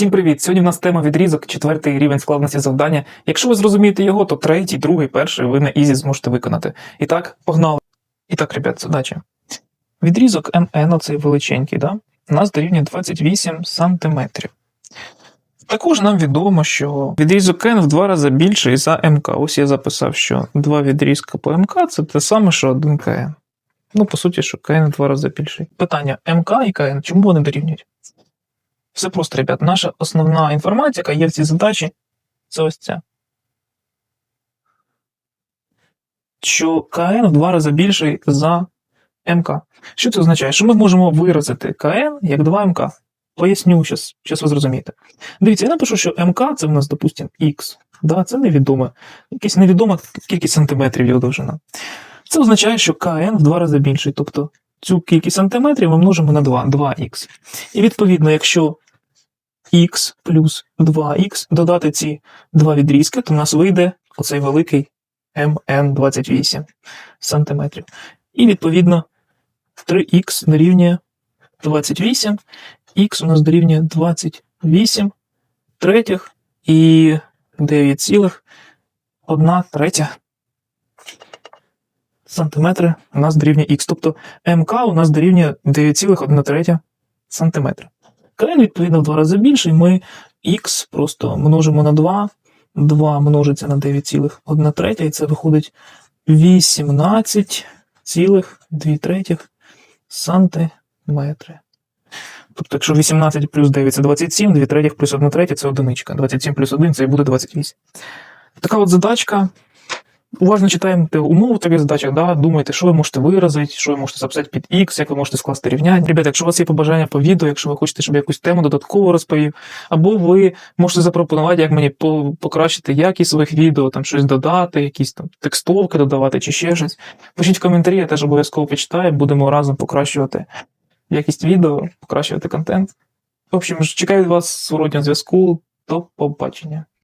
Всім привіт! Сьогодні в нас тема відрізок, четвертий рівень складності завдання. Якщо ви зрозумієте його, то третій, другий, перший ви на ізі зможете виконати. І так, погнали. І так, ребят, задача. Відрізок МН, оцей величенький, да? у нас дорівнює 28 сантиметрів. Також нам відомо, що відрізок N в два рази більший за МК. Ось я записав, що два відрізка по МК це те саме, що один КН. Ну, по суті, що КН в два рази більший. Питання МК і КН, чому вони дорівнюють? Все просто, ребят. Наша основна інформація, яка є в цій задачі, це ось ця. Що КН в два рази більший за МК. Що це означає? Що ми можемо виразити КН як 2МК. Поясню, зараз, зараз ви зрозумієте. Дивіться, я напишу, що МК це в нас, допустимо, Х. Да, це невідоме. Якась невідома кількість сантиметрів його довжина. Це означає, що КН в два рази більший. Тобто цю кількість сантиметрів ми множимо на 2, 2х. І відповідно, якщо х плюс 2х додати ці два відрізки, то в нас вийде оцей великий МН28 сантиметрів. І відповідно 3х дорівнює 28, х у нас дорівнює 28 третіх і 9,1 третя сантиметри у нас дорівнює х. Тобто МК у нас дорівнює 9,1 сантиметра. КН, відповідно, в два рази більший, ми х просто множимо на 2, 2 множиться на 9,1 третя, і це виходить 18,2 третіх сантиметри. Тобто, якщо 18 плюс 9 це 27, 2 третіх плюс 1 третя це одиничка. 27 плюс 1 це і буде 28. Така от задачка. Уважно читаєте умову в таких задачах, да, думайте, що ви можете виразити, що ви можете записати під X, як ви можете скласти рівняння. Ребята, якщо у вас є побажання по відео, якщо ви хочете, щоб я якусь тему додатково розповів, або ви можете запропонувати, як мені покращити якість своїх відео, там щось додати, якісь там текстовки додавати чи ще щось. Пишіть в коментарі, я теж обов'язково почитаю, будемо разом покращувати якість відео, покращувати контент. В общем, чекаю від вас зворотнього зв'язку. До побачення.